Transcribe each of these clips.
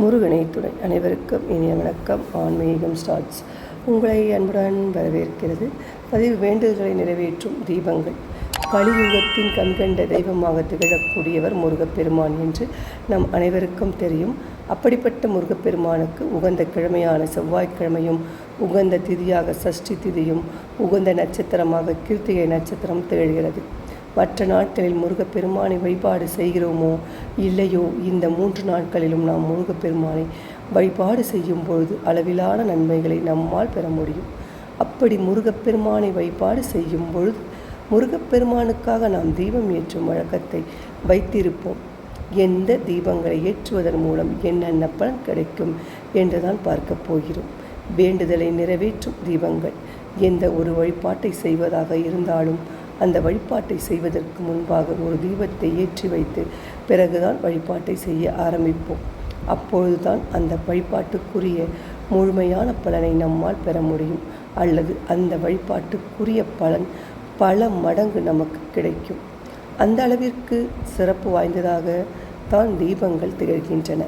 முருகனை துணை அனைவருக்கும் இனிய வணக்கம். ஆன்மீகம் ஸ்டார்ட்ஸ். உங்களை அன்புடன் வரவேற்கிறது. பதிவு வேண்டுதல்களை நிறைவேற்றும் தீபங்கள். கலியுகத்தின் கண்கண்ட தெய்வமாக திகழக்கூடியவர் முருகப்பெருமான் என்று நம் அனைவருக்கும் தெரியும். அப்படிப்பட்ட முருகப்பெருமானுக்கு உகந்த கிழமையான செவ்வாய்க்கிழமையும் உகந்த திதியாக சஷ்டி திதியும் உகந்த நட்சத்திரமாக கிருத்திகை நட்சத்திரம் திகழ்கிறது. மற்ற நாட்களில் முருகப்பெருமானை வழிபாடு செய்கிறோமோ இல்லையோ இந்த மூன்று நாட்களிலும் நாம் முருகப்பெருமானை வழிபாடு செய்யும் பொழுது அளவிலான நன்மைகளை நம்மால் பெற முடியும். அப்படி முருகப்பெருமானை வழிபாடு செய்யும் பொழுது முருகப்பெருமானுக்காக நாம் தீபம் ஏற்றும் வழக்கத்தை வைத்திருப்போம். எந்த தீபங்களை ஏற்றுவதன் மூலம் என்னென்ன பலன் கிடைக்கும் என்றுதான் பார்க்கப் போகிறோம். வேண்டுதலை நிறைவேற்றும் தீபங்கள் எந்த ஒரு வழிபாட்டை செய்வதாக இருந்தாலும் அந்த வழிபாட்டை செய்வதற்கு முன்பாக ஒரு தீபத்தை ஏற்றி வைத்து பிறகுதான் வழிபாட்டை செய்ய ஆரம்பிப்போம். அப்பொழுதுதான் அந்த வழிபாட்டுக்குரிய முழுமையான பலனை நம்மால் பெற முடியும். அல்லது அந்த வழிபாட்டுக்குரிய பலன் பல மடங்கு நமக்கு கிடைக்கும். அந்த அளவிற்கு சிறப்பு வாய்ந்ததாக தான் தீபங்கள் திகழ்கின்றன.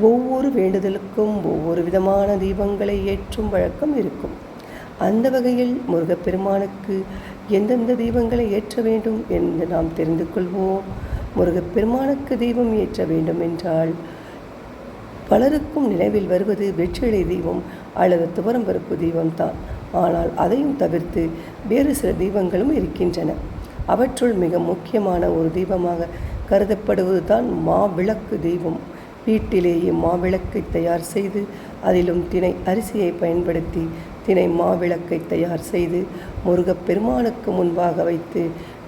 ஒவ்வொரு வேண்டுதலுக்கும் ஒவ்வொரு விதமான தீபங்களை ஏற்றும் வழக்கம் இருக்கும். அந்த வகையில் முருகப்பெருமானுக்கு எந்தெந்த தீபங்களை ஏற்ற வேண்டும் என்று நாம் தெரிந்து கொள்வோம். முருகப்பெருமானுக்கு தீபம் ஏற்ற வேண்டும் என்றால் பலருக்கும் நினைவில் வருவது வெற்றிலை தீபம் அல்லது துவரம்பருப்பு தீபம்தான் ஆனால் அதையும் தவிர்த்து வேறு சில தீபங்களும் இருக்கின்றன. அவற்றுள் மிக முக்கியமான ஒரு தீபமாக கருதப்படுவது தான் மாவிளக்கு தீபம் வீட்டிலேயே மாவிளக்கை தயார் செய்து அதிலும் தினை அரிசியை பயன்படுத்தி தினை மாவிளக்கை தயார் செய்து முருகப்பெருமானுக்கு முன்பாக வைத்து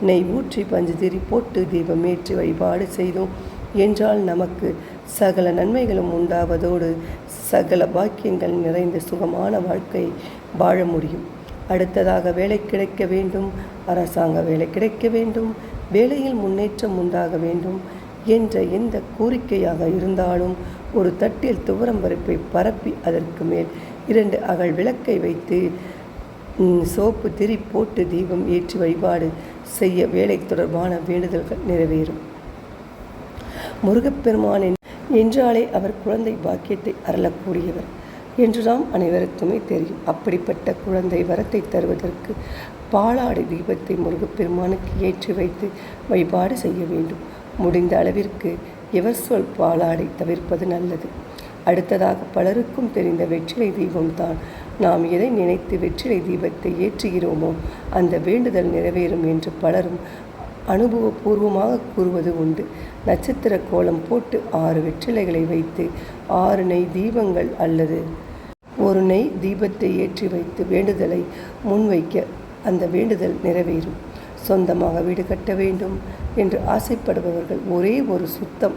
நெய் ஊற்றி பஞ்சுதிரி போட்டு தீபம் ஏற்றி வழிபாடு செய்தோம். என்றால் நமக்கு சகல நன்மைகளும் உண்டாவதோடு சகல பாக்கியங்கள் நிறைந்த சுகமான வாழ்க்கை வாழ முடியும். அடுத்ததாக வேலை கிடைக்க வேண்டும். அரசாங்க வேலை கிடைக்க வேண்டும். வேலையில் முன்னேற்றம் உண்டாக வேண்டும். என்ற எந்த கோரிக்கையாக இருந்தாலும் ஒரு தட்டில் துவரம் பருப்பை பரப்பி அதற்கு மேல் இரண்டு அகல் விளக்கை வைத்து சோப்பு திரி போட்டு தீபம் ஏற்றி வழிபாடு செய்ய வேலை தொடர்பான வேண்டுதல்கள் நிறைவேறும். முருகப்பெருமானின் என்றாலே அவர் குழந்தை பாக்கியத்தை அருளக்கூடியவர் என்று நாம் அனைவருக்குமே தெரியும். அப்படிப்பட்ட குழந்தை வரத்தை தருவதற்கு பாலாடை தீபத்தை முருகப்பெருமானுக்கு ஏற்றி வைத்து வழிபாடு செய்ய வேண்டும். முடிந்த அளவிற்கு எவர் சொல் பாலாடை தவிர்ப்பது நல்லது. அடுத்ததாக பலருக்கும் தெரிந்த வெற்றிலை தீபம்தான். நாம் எதை நினைத்து வெற்றிலை தீபத்தை ஏற்றுகிறோமோ அந்த வேண்டுதல் நிறைவேறும் என்று பலரும் அனுபவபூர்வமாக கூறுவது உண்டு. நட்சத்திர கோலம் போட்டு ஆறு வெற்றிலைகளை வைத்து ஆறு நெய் தீபங்கள் அல்லது ஒரு நெய் தீபத்தை ஏற்றி வைத்து வேண்டுதலை முன்வைக்க அந்த வேண்டுதல் நிறைவேறும். சொந்தமாக வீடு கட்ட வேண்டும் என்று ஆசைப்படுபவர்கள் ஒரே ஒரு சுத்தம்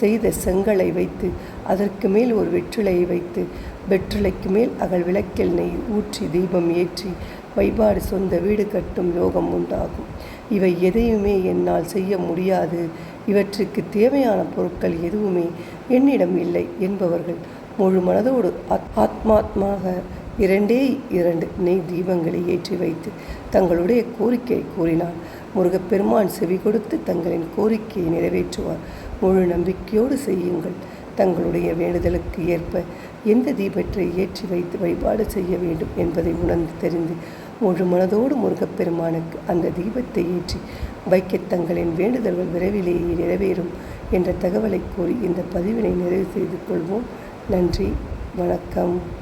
செய்த செங்கலை வைத்து அதற்கு மேல் ஒரு வெற்றிலையை வைத்து வெற்றிலைக்கு மேல் அகல் விளக்கில் நெய் ஊற்றி தீபம் ஏற்றி வழிபாடு சொந்த வீடு கட்டும் யோகம் உண்டாகும். இவை எதையுமே என்னால் செய்ய முடியாது. இவற்றுக்கு தேவையான பொருட்கள் எதுவுமே என்னிடம் இல்லை என்பவர்கள் முழு மனதோடு ஆத்மாத்மாக இரண்டே இரண்டு நெய் தீபங்களை ஏற்றி வைத்து தங்களுடைய கோரிக்கையை கூறினார் முருகப்பெருமான் செவி கொடுத்து தங்களின் கோரிக்கையை நிறைவேற்றுவார். முழு நம்பிக்கையோடு செய்யுங்கள். தங்களுடைய வேண்டுதலுக்கு ஏற்ப எந்த தீபத்தை ஏற்றி வைத்து வழிபாடு செய்ய வேண்டும் என்பதை உணர்ந்து தெரிந்து முழு மனதோடு முருகப்பெருமானுக்கு அந்த தீபத்தை ஏற்றி வைக்க தங்களின் வேண்டுதல்கள் விரைவிலேயே நிறைவேறும் என்ற தகவலை கூறி இந்த பதிவினை நிறைவு செய்து கொள்வோம். நன்றி. வணக்கம்.